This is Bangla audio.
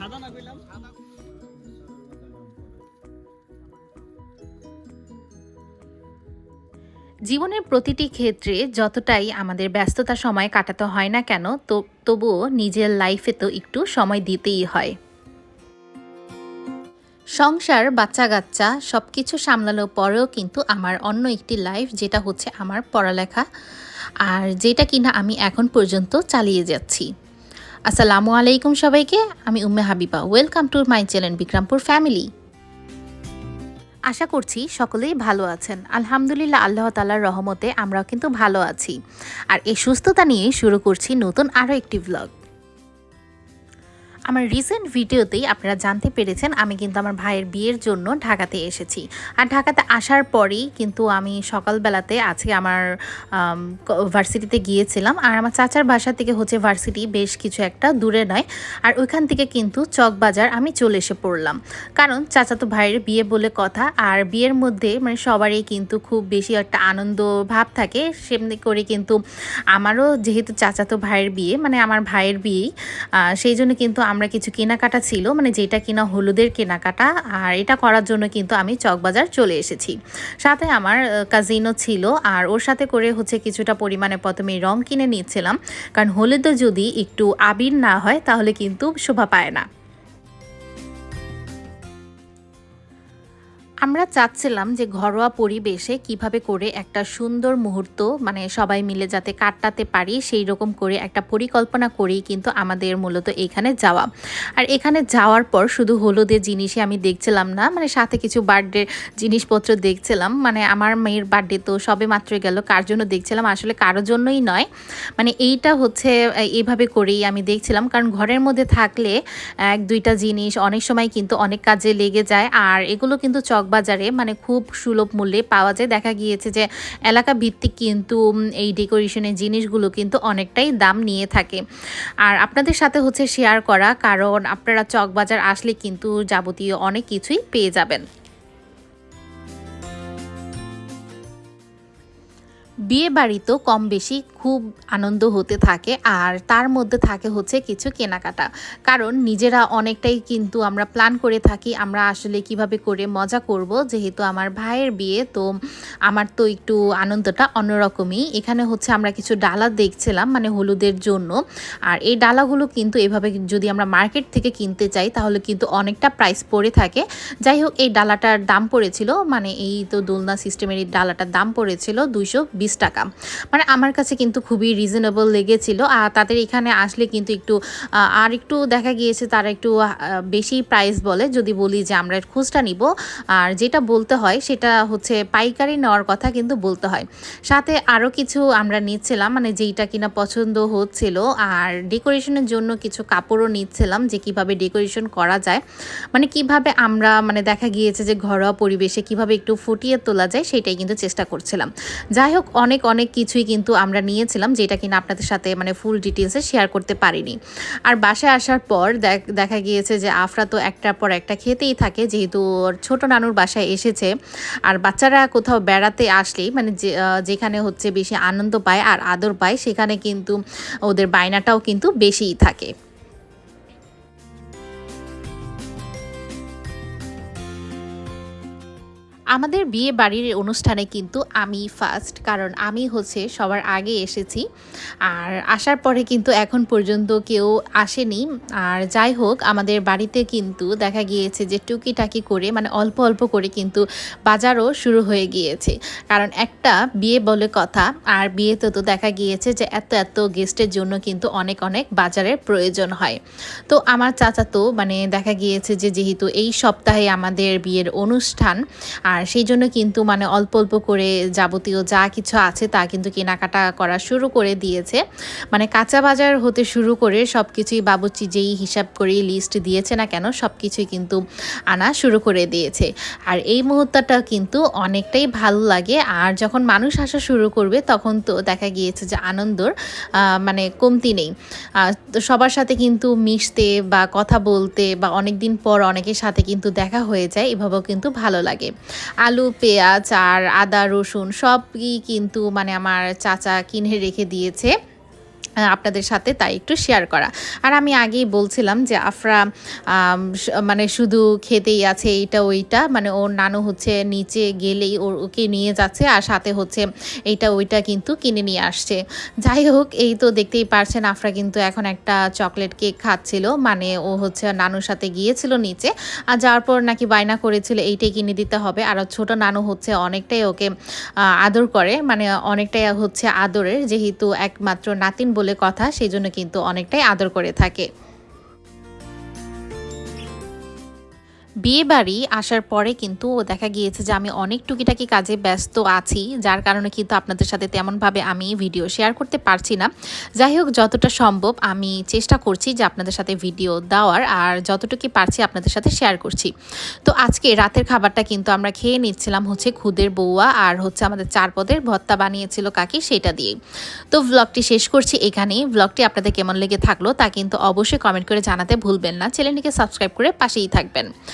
সাদা না কইলাম জীবনের প্রতিটি ক্ষেত্রে যতটাই আমাদের ব্যস্ততা সময় কাটাতে হয় না কেন, তো, তবুও নিজের লাইফে তো একটু সময় দিতেই হয়। সংসার বাচ্চা কাচ্চা সব কিছু সামলানোর পরেও কিন্তু আমার অন্য একটি লাইফ যেটা হচ্ছে আমার পড়ালেখা, আর যেটা কিনা আমি এখন পর্যন্ত চালিয়ে যাচ্ছি। আসসালামু আলাইকুম সবাইকে, আমি Umme Habiba. Welcome to my channel Bikrampur family আশা করছি সকলেই ভালো আছেন। আলহামদুলিল্লাহ, আল্লাহ তালার রহমতে আমরাও কিন্তু ভালো আছি। আর এই সুস্থতা নিয়ে শুরু করছি নতুন আরও একটি ব্লগ আমার রিসেন্ট ভিডিওতেই আপনারা জানতে পেরেছেন, আমি কিন্তু আমার ভাইয়ের বিয়ের জন্য ঢাকাতে এসেছি। আর ঢাকাতে আসার পরেই কিন্তু আমি সকালবেলাতে আজকে আমার ভার্সিটিতে গিয়েছিলাম। আর আমার চাচার বাসা থেকে হচ্ছে ভার্সিটি বেশ কিছু একটা দূরে নয়। আর ওইখান থেকে কিন্তু চকবাজার আমি চলে এসে পড়লাম। কারণ চাচাতো ভাইয়ের বিয়ে বলে কথা। আর বিয়ের মধ্যে মানে সবারই কিন্তু খুব বেশি একটা আনন্দ ভাব থাকে। সেমনি করে কিন্তু আমারও যেহেতু চাচাতো ভাইয়ের বিয়ে মানে আমার ভাইয়ের বিয়েই সেই জন্য কিন্তু আমরা কিছু কেনাকাটা ছিল মানে যেটা কিনা হলুদের কেনাকাটা, আর এটা করার জন্য কিন্তু আমি চকবাজার চলে এসেছি। সাথে আমার কাজিনও ছিল, আর ওর সাথে করে হচ্ছে কিছুটা পরিমাণে প্রথমে রং কিনে নিচ্ছিলাম। কারণ হলুদে যদি একটু আবির না হয়, তাহলে কিন্তু শোভা পায় না। আমরা চাচ্ছিলাম যে ঘরোয়া পরিবেশে কীভাবে করে একটা সুন্দর মুহূর্ত মানে সবাই মিলে যাতে কাটাতে পারি সেই রকম করে একটা পরিকল্পনা করেই কিন্তু আমাদের মূলত এখানে যাওয়া। আর এখানে যাওয়ার পর শুধু হলুদের জিনিসই আমি দেখছিলাম না মানে সাথে কিছু বার্থডে জিনিসপত্র দেখছিলাম। মানে আমার মেয়ের বার্থডে তো সবে মাত্র গেল কার জন্য দেখছিলাম? আসলে কারোর জন্যই নয়। মানে এইটা হচ্ছে আহ, এইভাবে করেই আমি দেখছিলাম। কারণ ঘরের মধ্যে থাকলে এক দুইটা জিনিস অনেক সময় কিন্তু অনেক কাজে লেগে যায়। আর এগুলো কিন্তু চকবাজারে মানে খুব সুলভ মূল্যে পাওয়া যায়। দেখা গিয়েছে যে এলাকা ভিত্তিক কিন্তু এই ডেকোরেশনের জিনিসগুলো কিন্তু অনেকটাই দাম নিয়ে থাকে। আর আপনাদের সাথে হচ্ছে শেয়ার করা, কারণ আপনারা চকবাজার আসলে কিন্তু যাবতীয় অনেক কিছুই পেয়ে যাবেন। বিয়ে বাড়িতেও কম বেশি খুব আনন্দ হতে থাকে আর তার মধ্যে থাকে হচ্ছে কিছু কেনাকাটা। কারণ নিজেরা অনেকটাই কিন্তু আমরা প্ল্যান করে থাকি, আমরা আসলে কীভাবে করে মজা করব। যেহেতু আমার ভাইয়ের বিয়ে, তো আমার তো একটু আনন্দটা অন্যরকমই। এখানে হচ্ছে আমরা কিছু ডালা দেখছিলাম মানে হলুদের জন্য। আর এই ডালাগুলো কিন্তু এভাবে যদি আমরা মার্কেট থেকে কিনতে চাই, তাহলে কিন্তু অনেকটা প্রাইস পড়ে থাকে। যাই হোক, এই ডালাটার দাম পড়েছিল মানে এই তো দোলনা সিস্টেমের এই ডালাটার দাম পড়েছিল দুইশো বিশ টাকা। মানে আমার কাছে কিন্তু খুবই রিজনেবল লেগেছিল। আর তাদের এখানে আসলে কিন্তু একটু আর একটু দেখা গিয়েছে তারা একটু বেশি প্রাইস বলে। যদি বলি যে আমরা খুচরা নিব, আর যেটা বলতে হয় সেটা হচ্ছে পাইকারি নেওয়ার কথা কিন্তু বলতে হয়। সাথে আরও কিছু আমরা নিচ্ছিলাম মানে যেইটা কিনা পছন্দ হচ্ছিল। আর ডেকোরেশনের জন্য কিছু কাপড়ও নিচ্ছিলাম যে কীভাবে ডেকোরেশন করা যায়। মানে কীভাবে আমরা মানে দেখা গিয়েছে যে ঘরোয়া পরিবেশে কীভাবে একটু ফুটিয়ে তোলা যায় সেটাই কিন্তু চেষ্টা করছিলাম। যাই হোক অনেক অনেক কিছুই কিন্তু আমরা নিয়েছিলাম যেটা কিনা আপনাদের সাথে মানে ফুল ডিটেলসে শেয়ার করতে পারিনি। আর বাসায় আসার পর দেখ- গিয়েছে যে আফরা তো একটার পর একটা খেতেই থাকে যেহেতু ওর ছোটো নানুর বাসায় এসেছে। আর বাচ্চারা কোথাও বেড়াতে আসলেই মানে যেখানে হচ্ছে বেশি আনন্দ পায় আর আদর পায় সেখানে কিন্তু ওদের বায়নাটাও কিন্তু বেশিই থাকে। আমাদের বিয়ে বাড়ির অনুষ্ঠানে কিন্তু আমি ফার্স্ট কারণ আমি হচ্ছে সবার আগে এসেছি। আর আসার পরে কিন্তু এখন পর্যন্ত কেউ আসেনি। আর যাই হোক, আমাদের বাড়িতে কিন্তু দেখা গিয়েছে যে টুকিটাকি করে মানে অল্প অল্প করে কিন্তু বাজারও শুরু হয়ে গিয়েছে। কারণ একটা বিয়ে বলে কথা, আর বিয়েতে তো দেখা গিয়েছে যে এত এত গেস্টের জন্য কিন্তু অনেক অনেক বাজারের প্রয়োজন হয়। তো আমার চাচা তো মানে দেখা গিয়েছে যে যেহেতু এই সপ্তাহে আমাদের বিয়ের অনুষ্ঠান, আর সেই জন্য কিন্তু মানে অল্প অল্প করে যাবতীয় যা কিছু আছে তা কিন্তু কেনাকাটা করা শুরু করে দিয়েছে। মানে কাঁচা বাজার হতে শুরু করে সব কিছুই বাবুচি যেই হিসাব করে লিস্ট দিয়েছে না কেন সব কিছুই কিন্তু আনা শুরু করে দিয়েছে। আর এই মুহূর্তটা কিন্তু অনেকটাই ভালো লাগে। আর যখন মানুষ আসা শুরু করবে তখন তো দেখা গিয়েছে যে আনন্দর মানে কমতি নেই। সবার সাথে কিন্তু মিশতে বা কথা বলতে বা অনেক দিন পর অনেকের সাথে কিন্তু দেখা হয়ে যায়। এভাবেও কিন্তু ভালো লাগে। আলু পেঁয়াজ আর আদা রসুন সবই কিন্তু মানে আমার চাচা কিনে রেখে দিয়েছে। আপনাদের সাথে তাই একটু শেয়ার করা। আর আমি আগেই বলছিলাম যে আফরা মানে শুধু খেতেই আছে এইটা ওইটা মানে ওর নানু হচ্ছে নিচে গেলেই ওর, ওকে নিয়ে যাচ্ছে আর সাথে হচ্ছে এইটা ওইটা কিন্তু কিনে নিয়ে আসছে। যাই হোক, এই তো দেখতেই পারছেন আফরা কিন্তু এখন একটা চকলেট কেক খাচ্ছিল মানে ও হচ্ছে নানুর সাথে গিয়েছিল নিচে, আর যাওয়ার পর নাকি বায়না করেছিল এইটাই কিনে দিতে হবে, আর ছোট নানু হচ্ছে অনেকটাই ওকে আদর করে মানে অনেকটাই হচ্ছে আদরের, যেহেতু একমাত্র নাতিন বলে কথা সেই জন্য কিন্তু অনেকটাই আদর করে থাকে। বিয়ে বাড়ি আসার পরে কিন্তু দেখা গিয়েছে যে আমি অনেক টুকিটাকি কাজে ব্যস্ত আছি, যার কারণে কিন্তু আপনাদের সাথে তেমনভাবে আমি ভিডিও শেয়ার করতে পারছি না। যাই হোক, যতটা সম্ভব আমি চেষ্টা করছি যে আপনাদের সাথে ভিডিও দেওয়ার আর যতটুকু পারছি আপনাদের সাথে শেয়ার করছি। তো আজকে রাতের খাবারটা কিন্তু আমরা খেয়ে নিচ্ছিলাম হচ্ছে খুদের বৌয়া আর হচ্ছে আমাদের চার পদের ভত্তা বানিয়েছিল কাকি সেটা দিয়ে তো ভ্লগটি শেষ করছি এখানেই। ভ্লগটি আপনাদের কেমন লেগে থাকল তা কিন্তু অবশ্যই কমেন্ট করে জানাতে ভুলবেন না। চ্যানেলটিকে সাবস্ক্রাইব করে পাশেই থাকবেন।